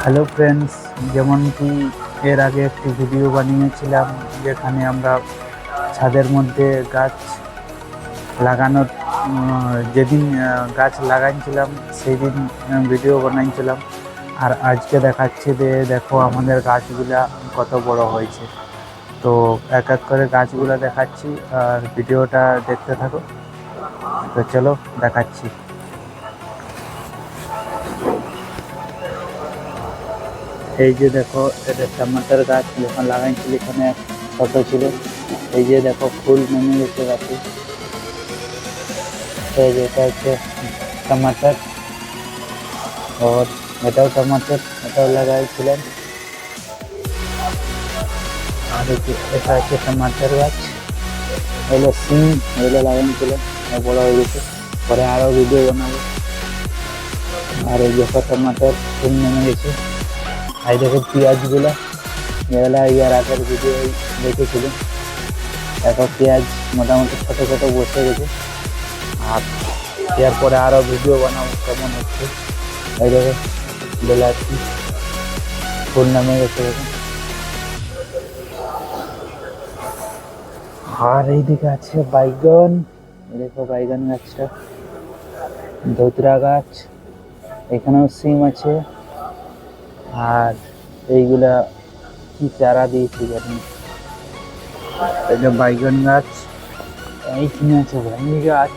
Hello friends যেমনটি এর আগে একটি ভিডিও বানিয়েছিলাম, যেখানে আমরা ছাদের মধ্যে গাছ লাগানোর যেদিন গাছ লাগাইছিলাম সেই দিন ভিডিও বানাইছিলাম। আর আজকে দেখাচ্ছি যে, দেখো আমাদের গাছগুলা কত বড় হয়েছে। তো এক এক করে গাছগুলা দেখাচ্ছি, আর ভিডিওটা দেখতে থাকো। তো চলো দেখাচ্ছি। এই যে দেখো, এটা টমাটার গাছ, যখন লাগাইছিল এখানে ছোট ছিল। এই যে দেখো, ফুল নেমে গেছে গাছে। এই যে এটা হচ্ছে টমাটার ওর এটাও টমাটার, এটাও লাগাইছিলাম। আর এই যে, এটা হচ্ছে টমাটার গাছ। এগুলো সিম, এগুলো লাগাইছিলাম, আর বড় হয়ে গেছে। পরে আরও ভিডিও বানাবো। আর এই দেখো, টমাটার ফুল নেমে গেছে। এই দেখো পেঁয়াজগুলো এগুলো ইয়ার আগের ভিডিও দেখেছিল এখন পেঁয়াজ মোটামুটি ছোটো ছোটো বসে গেছে। আর এর পরে আরও ভিডিও বানাবো কেমন হচ্ছে। এই দেখো বিলাতি ফুল নামে গেছে আর এইদিকে আছে বাইগন। দেখো বাইগন গাছটা। ধুতরা গাছ। এখানেও সিম আছে। আর এইগুলা কি চারা দিয়েছি আপনি এটা বাইগন গাছ। এইখানে আছে ভেন্ডি গাছ।